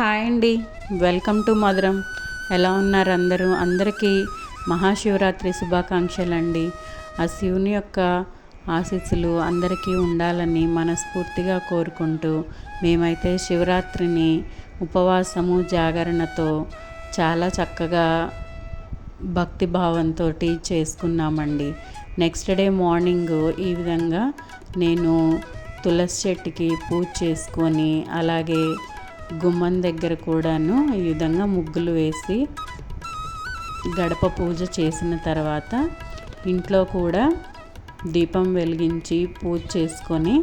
Hi అండి. Welcome to మధురం. ఎలా ఉన్నారు అందరూ? అందరికీ మహాశివరాత్రి శుభాకాంక్షలు అండి ఆ శివుని యొక్క ఆశీస్సులు అందరికీ ఉండాలని మనస్ఫూర్తిగా కోరుకుంటూ మేమైతే శివరాత్రిని ఉపవాసము జాగరణతో చాలా చక్కగా భక్తి భావంతో చేసుకున్నామండి. నెక్స్ట్ డే మార్నింగ్ ఈ విధంగా నేను తులసి చెట్టుకి పూజ చేసుకొని అలాగే గుమ్మం దగ్గర కూడాను ఈ విధంగా ముగ్గులు వేసి గడప పూజ చేసిన తర్వాత ఇంట్లో కూడా దీపం వెలిగించి పూజ చేసుకొని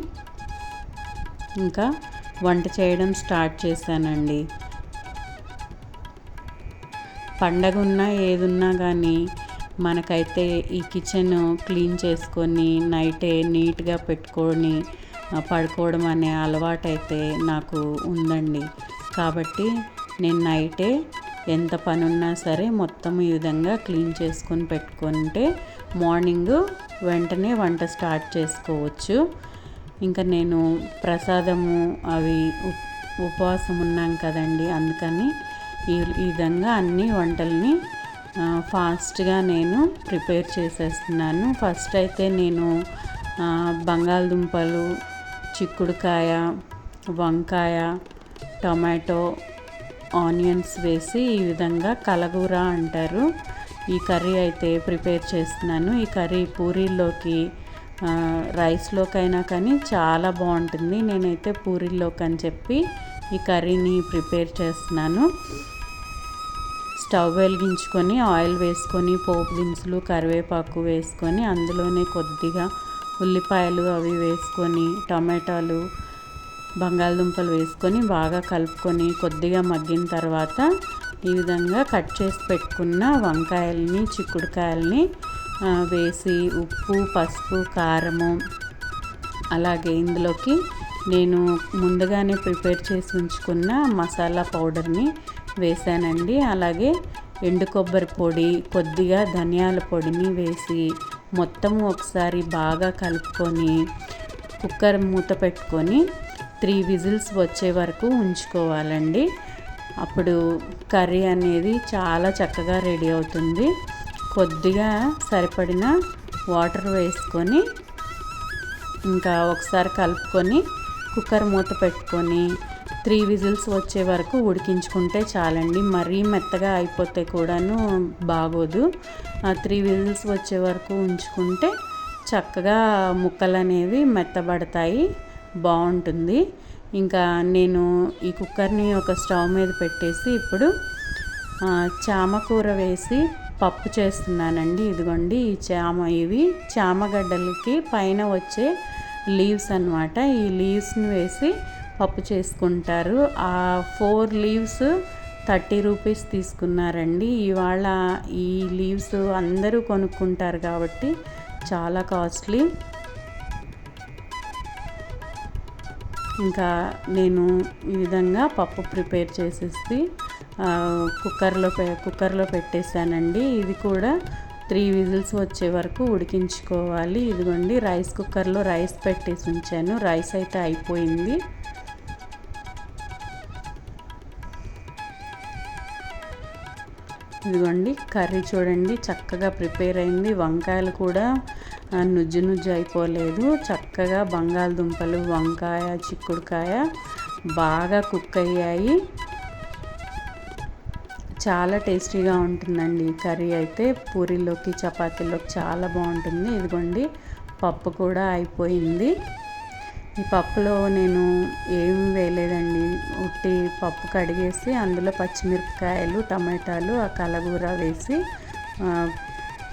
ఇంకా వంట చేయడం స్టార్ట్ చేశానండి. పండగ ఉన్నా ఏదున్నా కానీ మనకైతే ఈ కిచెన్ క్లీన్ చేసుకొని నైటే నీట్గా పెట్టుకొని పడుకోవడం అనే అలవాటైతే నాకు ఉందండి. కాబట్టి నేను నైటే ఎంత పని ఉన్నా సరే మొత్తం ఈ విధంగా క్లీన్ చేసుకొని పెట్టుకుంటే మార్నింగ్ వెంటనే వంట స్టార్ట్ చేసుకోవచ్చు. ఇంకా నేను ప్రసాదము అవి ఉపవాసం ఉన్నాం కదండి అందుకని ఈ విధంగా అన్ని వంటల్ని ఫాస్ట్గా నేను ప్రిపేర్ చేసేస్తున్నాను. ఫస్ట్ అయితే నేను బంగాళదుంపలు చిక్కుడుకాయ వంకాయ టొమాటో ఆనియన్స్ వేసి ఈ విధంగా కలగూర అంటారు. ఈ కర్రీ అయితే ప్రిపేర్ చేస్తున్నాను. ఈ కర్రీ పూరీల్లోకి రైస్లోకైనా కానీ చాలా బాగుంటుంది. నేనైతే పూరీల్లోకి అని చెప్పి ఈ కర్రీని ప్రిపేర్ చేస్తున్నాను. స్టవ్ వెలిగించుకొని ఆయిల్ వేసుకొని పోపు దినుసులు కరివేపాకు వేసుకొని అందులోనే కొద్దిగా ఉల్లిపాయలు అవి వేసుకొని టమాటాలు బంగాళదుంపలు వేసుకొని బాగా కలుపుకొని కొద్దిగా మగ్గిన తర్వాత ఈ విధంగా కట్ చేసి పెట్టుకున్న వంకాయల్ని చిక్కుడుకాయల్ని వేసి ఉప్పు పసుపు కారము అలాగే ఇందులోకి నేను ముందుగానే ప్రిపేర్ చేసి ఉంచుకున్న మసాలా పౌడర్ని వేసానండి. అలాగే ఎండు కొబ్బరి పొడి కొద్దిగా ధనియాల పొడిని వేసి మొత్తం ఒకసారి బాగా కలుపుకొని కుక్కర్ మూత పెట్టుకొని త్రీ విజిల్స్ వచ్చే వరకు ఉంచుకోవాలండి. అప్పుడు కర్రీ అనేది చాలా చక్కగా రెడీ అవుతుంది. కొద్దిగా సరిపడిన వాటర్ వేసుకొని ఇంకా ఒకసారి కలుపుకొని కుక్కర్ మూత పెట్టుకొని త్రీ విజిల్స్ వచ్చే వరకు ఉడికించుకుంటే చాలండి. మరీ మెత్తగా అయిపోతే కూడాను బాగోదు. ఆ త్రీ విజిల్స్ వచ్చే వరకు ఉంచుకుంటే చక్కగా ముక్కలు అనేవి మెత్తబడతాయి. బాగుంటుంది. ఇంకా నేను ఈ కుక్కర్ని ఒక స్టవ్ మీద పెట్టేసి ఇప్పుడు చామకూర వేసి పప్పు చేస్తున్నానండి. ఇదిగోండి ఈ చామ ఇవి. చామగడ్డలకి పైన వచ్చే లీవ్స్ అనమాట ఈ లీవ్స్ని వేసి పప్పు చేసుకుంటారు. ఆ ఫోర్ లీవ్స్ థర్టీ రూపీస్ తీసుకున్నారండి. ఇవాళ ఈ లీవ్స్ అందరూ కొనుక్కుంటారు కాబట్టి చాలా కాస్ట్లీ. ఇంకా నేను ఈ విధంగా పప్పు ప్రిపేర్ చేసేసి కుక్కర్లో పె కుక్కర్లో పెట్టేశానండి. ఇది కూడా త్రీ విజిల్స్ వచ్చే వరకు ఉడికించుకోవాలి. ఇదిగోండి రైస్ కుక్కర్లో రైస్ పెట్టేసి ఉంచాను. రైస్ అయితే అయిపోయింది. ఇదిగోండి కర్రీ చూడండి చక్కగా ప్రిపేర్ అయింది. వంకాయలు కూడా నుజ్జు నుజ్జు అయిపోలేదు. చక్కగా బంగాళదుంపలు వంకాయ చిక్కుడుకాయ బాగా కుక్ అయ్యాయి. చాలా టేస్టీగా ఉంటుందండి కర్రీ అయితే. పూరీలోకి చపాతీలోకి చాలా బాగుంటుంది. ఇదిగోండి పప్పు కూడా అయిపోయింది. ఈ పప్పులో నేను ఏం వేయలేదండి. ఉట్టి పప్పు కడిగేసి అందులో పచ్చిమిరపకాయలు టమాటాలు ఆ కలగూర వేసి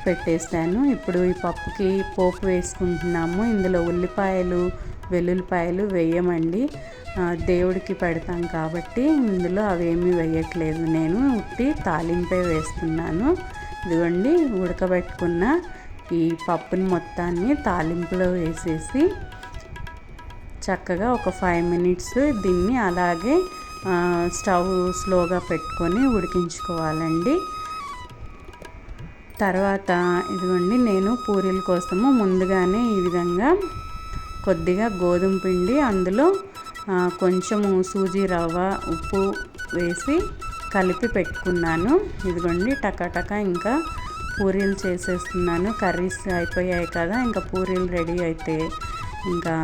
పెట్టేసాను ఇప్పుడు ఈ పప్పుకి పోపు వేసుకుంటున్నాము. ఇందులో ఉల్లిపాయలు వెల్లుల్లిపాయలు వేయమండి. దేవుడికి పెడతాం కాబట్టి ఇందులో అవేమీ వేయట్లేదు. నేను ఉట్టి తాలింపే వేస్తున్నాను. ఇదిగోండి ఉడకబెట్టుకున్న ఈ పప్పుని మొత్తాన్ని తాలింపులో వేసేసి చక్కగా ఒక ఫైవ్ మినిట్స్ దీన్ని అలాగే స్టవ్ స్లోగా పెట్టుకొని ఉడికించుకోవాలండి. తర్వాత ఇదిగోండి నేను పూరీల కోసము ముందుగానే ఈ విధంగా కొద్దిగా గోధుమ పిండి అందులో కొంచెము సూజీ రవ్వ ఉప్పు వేసి కలిపి పెట్టుకున్నాను. ఇదిగోండి టకాటకా ఇంకా పూరీలు చేసేస్తున్నాను. కర్రీస్ అయిపోయాయి కదా ఇంకా పూరీలు రెడీ అయితే ఇంకా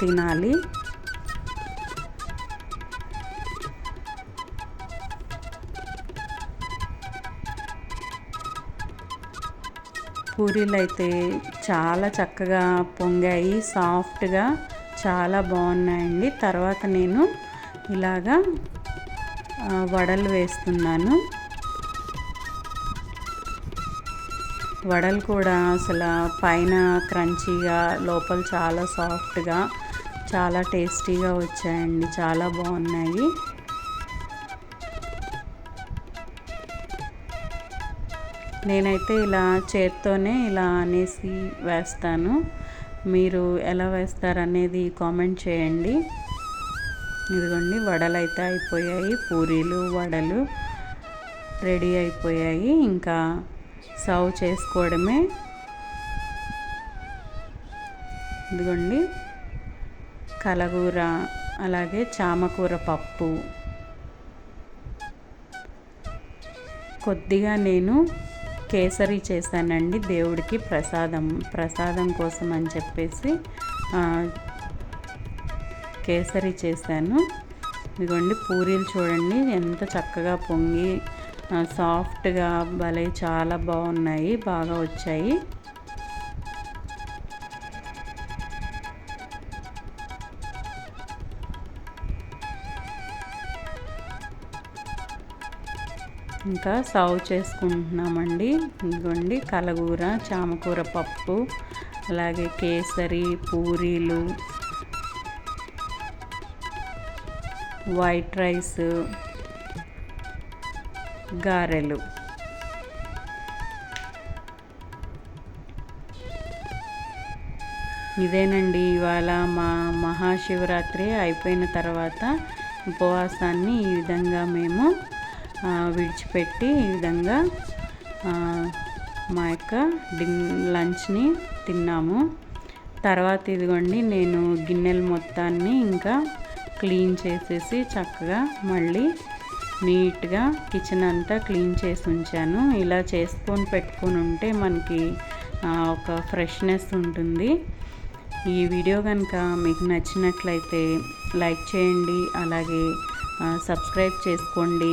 తినాలి. పూరీలు అయితే చాలా చక్కగా పొంగాయి సాఫ్ట్గా చాలా బాగున్నాయండి. తర్వాత నేను ఇలాగా వడలు వేస్తున్నాను. వడలు కూడా అసలు పైన క్రంచీగా లోపల చాలా సాఫ్ట్గా చాలా టేస్టీగా వచ్చాయండి చాలా బాగున్నాయి. నేనైతే ఇలా చేత్తోనే ఇలా అనేసి వేస్తాను. మీరు ఎలా వేస్తారనేది కామెంట్ చేయండి. ఇదిగోండి వడలు అయితే అయిపోయాయి పూరీలు వడలు రెడీ అయిపోయాయి. ఇంకా సర్వ్ చేసుకోవడమే. ఇదిగోండి కలగూర అలాగే చామకూర పప్పు. కొద్దిగా నేను కేసరి చేశానండి దేవుడికి ప్రసాదం ప్రసాదం కోసం అని చెప్పేసి కేసరి చేశాను. ఇదిగోండి పూరీలు చూడండి ఎంత చక్కగా పొంగి సాఫ్ట్గా భలే చాలా బాగున్నాయి బాగా వచ్చాయి. ఇంకా సర్వ్ చేసుకుంటున్నామండి. ఇదిగోండి కలగూర చామకూర పప్పు అలాగే కేసరి పూరీలు వైట్ రైస్ గారెలు. ఇదేనండి ఇవాళ మా మహాశివరాత్రి అయిపోయిన తర్వాత ఉపవాసాన్ని ఈ విధంగా మేము విడిచిపెట్టి ఈ విధంగా మా యొక్క డిన్ లంచ్ని తిన్నాము. తర్వాత ఇదిగోండి నేను గిన్నెలు మొత్తాన్ని ఇంకా క్లీన్ చేసేసి చక్కగా మళ్ళీ నీట్గా కిచెన్ అంతా క్లీన్ చేసి ఉంచాను. ఇలా చేసుకొని పెట్టుకొని ఉంటే మనకి ఒక ఫ్రెష్నెస్ ఉంటుంది. ఈ వీడియో కనుక మీకు నచ్చినట్లయితే లైక్ చేయండి అలాగే సబ్స్క్రైబ్ చేసుకోండి.